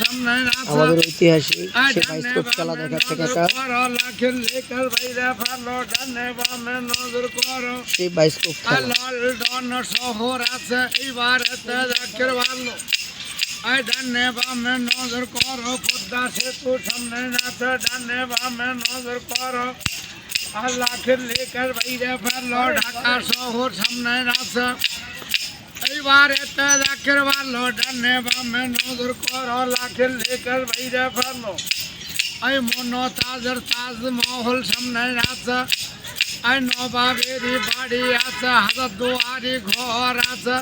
সামনে আছে আমাদের ঐতিহাসিক আর সে ডানে বাইস্কোপ খেলা বামে দেখাচ্ছে নজর কাকা করো, লাখের লেখার বাইরে ভালো ডানে বামে নজর করো। সেই বাইস্কোপ আর খেলা। লন্ডন শহর আছে এইবার এতে দেখের ভালো আই ডানে বামে নজর করো পদ্মা সেতু সামনে আছে ডানে বামে নজর করো। আর লাখের লেখার বাইরে ফেলো ঢাকা শহর সামনে আছে এইবার এতে দেখের ভালো ডানে বামে নজর করো লাখের লেখার বাইরে ফেলো এই মনতাজের তাজমহল সামনে আছে এই নবাবেরই বাড়ি আছে হাজার দুয়ারি ঘর আছে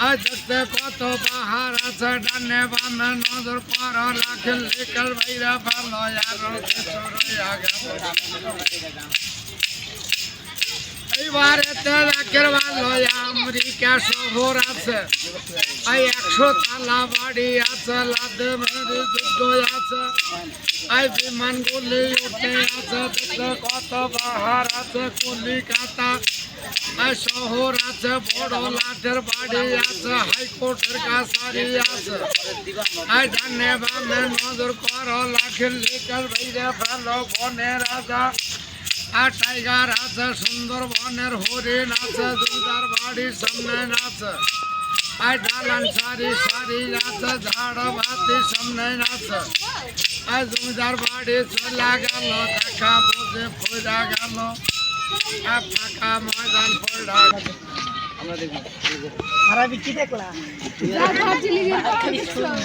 এই দেখতে কত পাহাড় আছে ডানে বামে নজর কর লাখের লেখার বাইরে ভালো আর কিছু রইয়া গেল এইবার এতে রাখের ভালো আমেরিকা শহর আছে। এই একশো তালা বাড়ি আছে লাদে যুদ্ধ আছে। এই বিমানগুলি উঠে আছে কত পাহাড় আছে, কলিকাতা। এই শহর আছে, বড় লাঠের বাড়ি আছে, হাইকোর্টের কাছারি আছে। এই ডানে বামে নজর করো, লাখের লিকার বাইরে ফেলো বনে রাজা। আর টাইগার আছে, সুন্দরবনের হরিণ আছে দুর্গার বাড়ির সামনে আছে। আর ডালান সারি সারি আছে, ঝাড় বাতির সামনে আছে। আর জমিদার বাড়ি চলা গেল, দেখা বুঝে ফুরা গেল। আর ফাঁকা ময়দান পড়া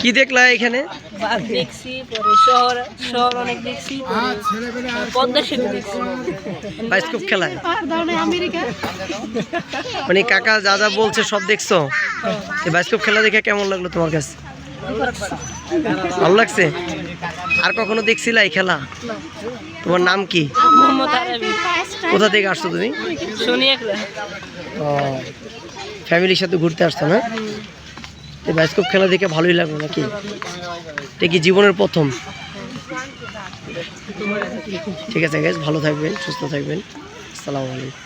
কি দেখলা এখানে? দেখছি পরে শহর শহর অনেক দেখছি পদ্মা সেতু দেখছি। বাইস্কোপ খেলায় মানে কাকা যা যা বলছে সব দেখছ? এই বাইস্কোপ খেলা দেখে কেমন লাগল তোমার কাছে? ভালো লাগছে? আর কখনো দেখছিলা এই খেলা? তোমার নাম কি? কোথা থেকে আসছো তুমি? ফ্যামিলির সাথে ঘুরতে আসতাম না? এই বাইস্কোপ খেলা দেখে ভালোই লাগল নাকি? এটা কি জীবনের প্রথম? ঠিক আছে গ্যাস ভালো থাকবেন, সুস্থ থাকবেন। আসসালামু আলাইকুম।